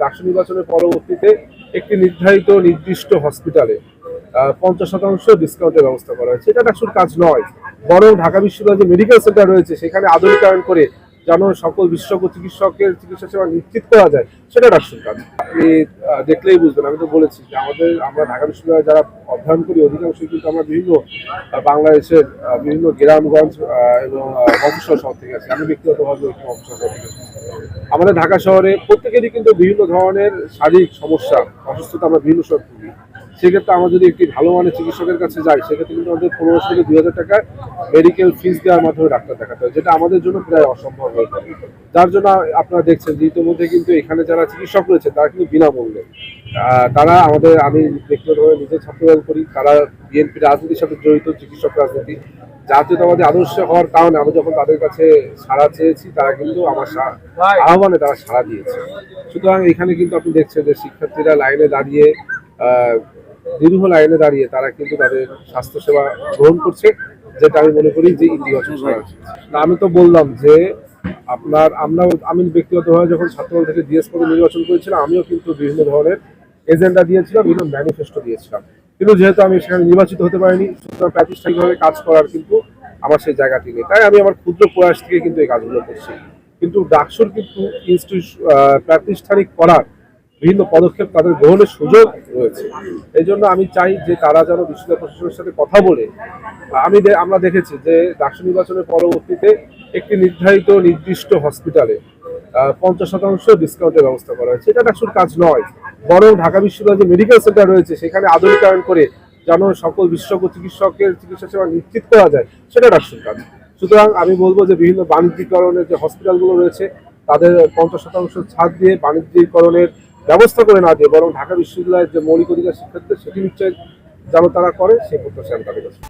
ডাকসু নির্বাচনের পরবর্তীতে একটি নির্ধারিত নির্দিষ্ট হসপিটালে পঞ্চাশ শতাংশ ডিসকাউন্টের ব্যবস্থা করা হয়েছে। এটা ডাকসুর কাজ নয়। বরং ঢাকা বিশ্ববিদ্যালয় যে মেডিকেল সেন্টার রয়েছে, সেখানে আধুনিকায়ন করে যেন সকল বিশেষজ্ঞ চিকিৎসকের চিকিৎসা সেবা নিশ্চিত করা যায়, সেটা ডাকসুর কাজ। আপনি দেখলেই বুঝবেন, আমি তো বলেছি যে আমাদের, আমরা ঢাকা বিশ্ববিদ্যালয়ে যারা অধ্যয়ন করি অধিকাংশ কিন্তু আমরা বিভিন্ন বাংলাদেশের বিভিন্ন গ্রামগঞ্জ এবং মফস্বল শহর থেকে আছি আমি ব্যক্তিগতভাবে মফস্বল শহর থেকে এসেছি। আমাদের ঢাকা শহরে প্রত্যেকেরই কিন্তু বিভিন্ন ধরনের শারীরিক সমস্যা অসুস্থতা আমরা বিভিন্ন সময় ভুগি। সেক্ষেত্রে আমরা যদি একটি ভালো মানের চিকিৎসকের কাছে যাই সেক্ষেত্রে কিন্তু আমাদের পনেরোশো থেকে দুই হাজার টাকায় মেডিকেল ফিস দেওয়ার মাধ্যমে ডাক্তার দেখাতে হয় যেটা আমাদের জন্য প্রায় অসম্ভব হয়ে পড়ে যার জন্য আপনারা দেখছেন যে ইতিমধ্যে কিন্তু এখানে যারা চিকিৎসক রয়েছে তারা কিন্তু বিনামূল্যে। তারা আমাদের আমি ব্যক্তিগতভাবে নিজে ছাত্রদল করি তারা বিএনপি রাজনীতির সাথে জড়িত চিকিৎসক রাজনীতি। জাতীয়তাবাদী আদর্শ হওয়ার কারণে আমি যখন তাদের কাছে সাড়া চেয়েছি তারা কিন্তু আমার আহ্বানে তারা সাড়া দিয়েছে। সুতরাং এখানে কিন্তু আপনি দেখছেন যে শিক্ষার্থীরা লাইনে দাঁড়িয়ে দীর্ঘ লাইনে দাঁড়িয়ে তারা কিন্তু তাদের স্বাস্থ্যসেবা গ্রহণ করছে যেটা আমি মনে করি যে ইতিবাচক না, আমি তো বললাম যে আপনার আমরা আমি ব্যক্তিগতভাবে যখন ছাত্রদল থেকে ডিএস পদে নির্বাচন করেছিলাম আমিও কিন্তু বিভিন্ন ধরনের এজেন্ডা দিয়েছিলাম বিভিন্ন ম্যানিফেস্টো দিয়েছিলাম। কিন্তু যেহেতু আমি সেখানে নির্বাচিত হতে পারিনি সুতরাং প্রাতিষ্ঠানিকভাবে কাজ করার কিন্তু আমার সেই জায়গাটি নেই। তাই আমি আমার ক্ষুদ্র প্রয়াস থেকে কিন্তু এই কাজগুলো করছি। কিন্তু ডাকসুর কিন্তু ইনস্টিটিউট প্রাতিষ্ঠানিক করার বিভিন্ন পদক্ষেপ তাদের গ্রহণের সুযোগ রয়েছে। এই জন্য আমি চাই যে তারা যেন বিশ্ববিদ্যালয় প্রশাসনের সাথে কথা বলে। আমি আমরা দেখেছি যে ডাকসু নির্বাচনের পরবর্তীতে একটি নির্ধারিত নির্দিষ্ট হসপিটালে পঞ্চাশ শতাংশ ডিসকাউন্টের ব্যবস্থা করা হয়েছে। এটা ডাকসুর কাজ নয়। বরং ঢাকা বিশ্ববিদ্যালয় যে মেডিকেল সেন্টার রয়েছে, সেখানে আধুনিকায়ন করে যেন সকল বিশেষজ্ঞ চিকিৎসকের চিকিৎসা সেবা নিশ্চিত করা যায়, সেটা ডাকসুর কাজ। সুতরাং আমি বলব যে বিভিন্ন বাণিজ্যিকরণের যে হসপিটালগুলো রয়েছে, তাদের পঞ্চাশ শতাংশ ছাড় দিয়ে বাণিজ্যিকরণের ব্যবস্থা করে না দিয়ে বরং ঢাকা বিশ্ববিদ্যালয়ের যে মৌলিক অধিকার শিক্ষার্থী সেটি নিশ্চয় যেন তারা করে, সেই প্রত্যাশা আমি তাদের কাছে